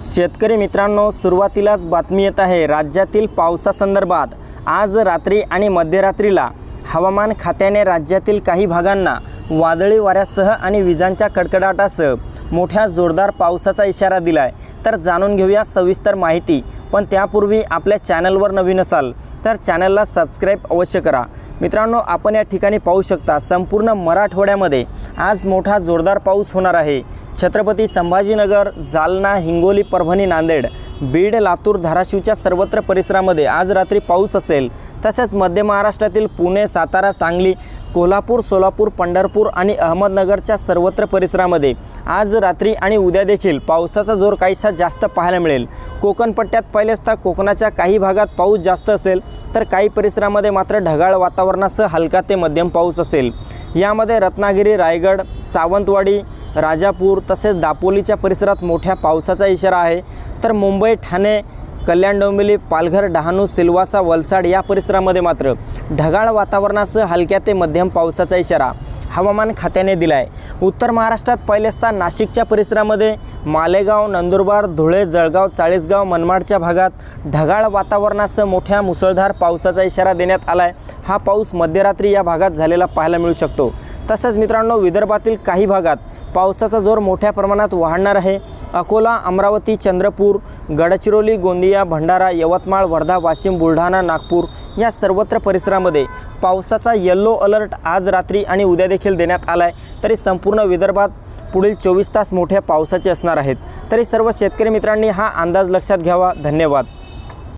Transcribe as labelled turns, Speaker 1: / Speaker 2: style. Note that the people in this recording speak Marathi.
Speaker 1: शेतकरी मित्रांनो सुरुवातीलाच बातमी येत आहे राज्यातील पावसासंदर्भात. आज रात्री आणि मध्यरात्रीला हवामान खात्याने राज्यातील काही भागांना वादळी वाऱ्यासह आणि विजांच्या कडकडाटासह मोठ्या जोरदार पावसाचा इशारा दिला आहे तर जाणून घेऊया सविस्तर माहिती पण त्यापूर्वी आपल्या चॅनलवर नवीन असाल तर चॅनलला सबस्क्राईब अवश्य करा. मित्रांनो आपण या ठिकाणी पाहू शकता संपूर्ण मराठवाड्यामध्ये आज मोठा जोरदार पाऊस होणार आहे. छत्रपती संभाजीनगर जालना हिंगोली परभणी नांदेड बीड लातूर धाराशिवच्या सर्वत्र परिसरामध्ये आज रात्री पाऊस असेल. तसेच मध्य महाराष्ट्रातील पुणे सातारा सांगली कोल्हापूर सोलापूर पंढरपूर आणि अहमदनगरच्या सर्वत्र परिसरामध्ये आज रात्री आणि उद्या देखील पावसाचा जोर काहीसा जास्त पाहायला मिळेल. कोकण पट्ट्यात तर कोकणाच्या काही भागात पाऊस जास्त असेल तर काही परिसरामध्ये मात्र ढगाळ वातावरणासह हलका ते मध्यम पाऊस असेल. यामध्ये रत्नागिरी रायगड सावंतवाडी राजापूर तसेच दापोलीच्या परिसरात मोठ्या पावसाचा इशारा आहे. तर मुंबई ठाणे कल्याण डोंबिवली पालघर डहाणू सिल्वासा वलसाड या परिसरामध्ये मात्र ढगाळ वातावरणासह हलक्या ते मध्यम पावसाचा इशारा. हवामान खात्याने दिला आहे उत्तर महाराष्ट्रात पहिलेचता नाशिकच्या परिसरामध्ये मालेगाव नंदुरबार धुळे जळगाव चाळीसगाव मनमाडच्या भागात ढगाळ वातावरणासह मोठ्या मुसळधार पावसाचा इशारा देण्यात आला आहे हा पाऊस मध्यरात्री या भागात झालेला पाहायला मिळू शकतो. तसंच मित्रांनो विदर्भातील काही भागात पावसाचा जोर मोठ्या प्रमाणात वाढणार आहे. अकोला अमरावती चंद्रपूर गडचिरोली गोंदिया भंडारा यवतमाळ वर्धा वाशिम बुलढाणा नागपूर या सर्वत्र परिसरामध्ये पावसाचा येल्लो अलर्ट आज रात्री आणि उद्या देखील देण्यात आला आहे तरी संपूर्ण विदर्भात पुढील चोवीस तास मोठ्या पावसाचे असणार आहेत. तरी सर्व शेतकरी मित्रांनी हा अंदाज लक्षात घ्यावा. धन्यवाद.